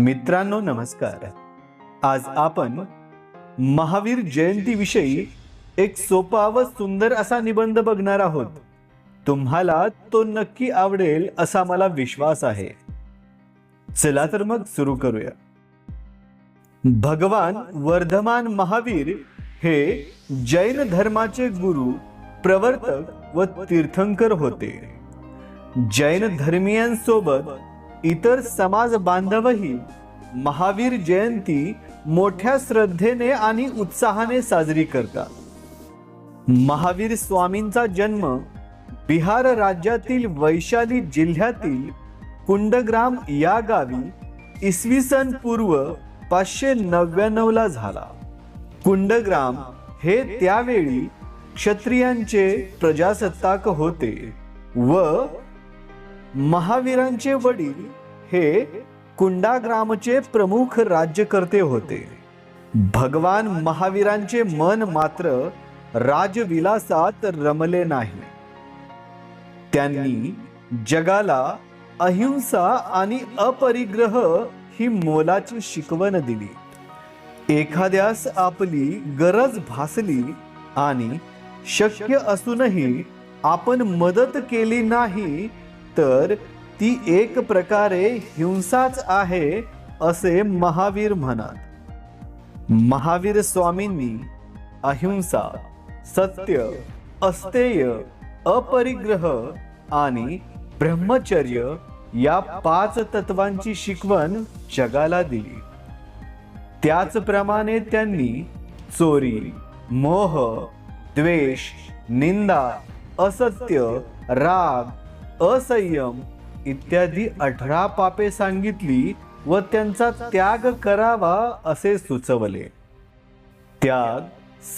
मित्रांनो नमस्कार. आज आपण महावीर जयंतीविषयी एक सोपा व सुंदर असा निबंध बघणार आहोत. तुम्हाला तो नक्की आवडेल असा मला विश्वास आहे. चला तर मग सुरू करूया. भगवान वर्धमान महावीर हे जैन धर्माचे गुरु प्रवर्तक व तीर्थंकर होते. जैन धर्मियांसोबत इतर समाज बांधवही महावीर जयंती मोठ्या श्रद्धेने आणि उत्साहाने साजरी करतात. महावीर स्वामींचा जन्म बिहार राज्यातील वैशाली जिल्ह्यातील कुंडग्राम या गावी इसवी सन पूर्व पाचशे नव्याण्णव ला झाला. कुंडग्राम हे त्यावेळी क्षत्रियांचे प्रजासत्ताक होते व महावीरांचे वडील हे कुंडाग्रामचे प्रमुख राज्यकर्ते होते. भगवान महावीरांचे मन मात्र राजविलासात रमले नाही. त्यांनी जगाला अहिंसा आणि अपरिग्रह ही मोलाची शिकवण दिली. एखाद्यास आपली गरज भासली आणि शक्य असूनही आपण मदत केली नाही तर ती एक प्रकारे हिंसाच आहे असे महावीर म्हणत. महावीर स्वामींनी अहिंसा सत्य अस्तेय अपरिग्रह आणि ब्रह्मचर्य या पाच तत्वांची शिकवण जगाला दिली. त्याचप्रमाणे त्यांनी चोरी मोह द्वेष निंदा असत्य राग असंयम इत्यादी अठरा पापे सांगितली व त्यांचा त्याग करावा असे सुचवले. त्याग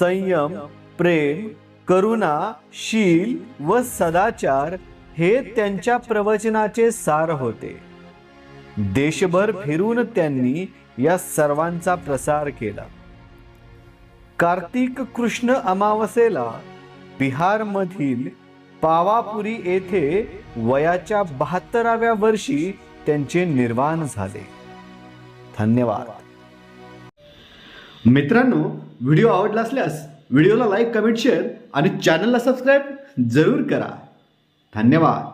संयम प्रेम करुणा शील व सदाचार हे त्यांच्या प्रवचनाचे सार होते. देशभर फिरून त्यांनी या सर्वांचा प्रसार केला. कार्तिक कृष्ण अमावस्येला बिहारमधील पावापुरी येथे वयाच्या बहात्तराव्या वर्षी त्यांचे निर्वाण झाले. धन्यवाद. मित्रांनो व्हिडिओ आवडला असल्यास व्हिडिओला लाईक कमेंट शेअर आणि चॅनलला सबस्क्राईब जरूर करा. धन्यवाद.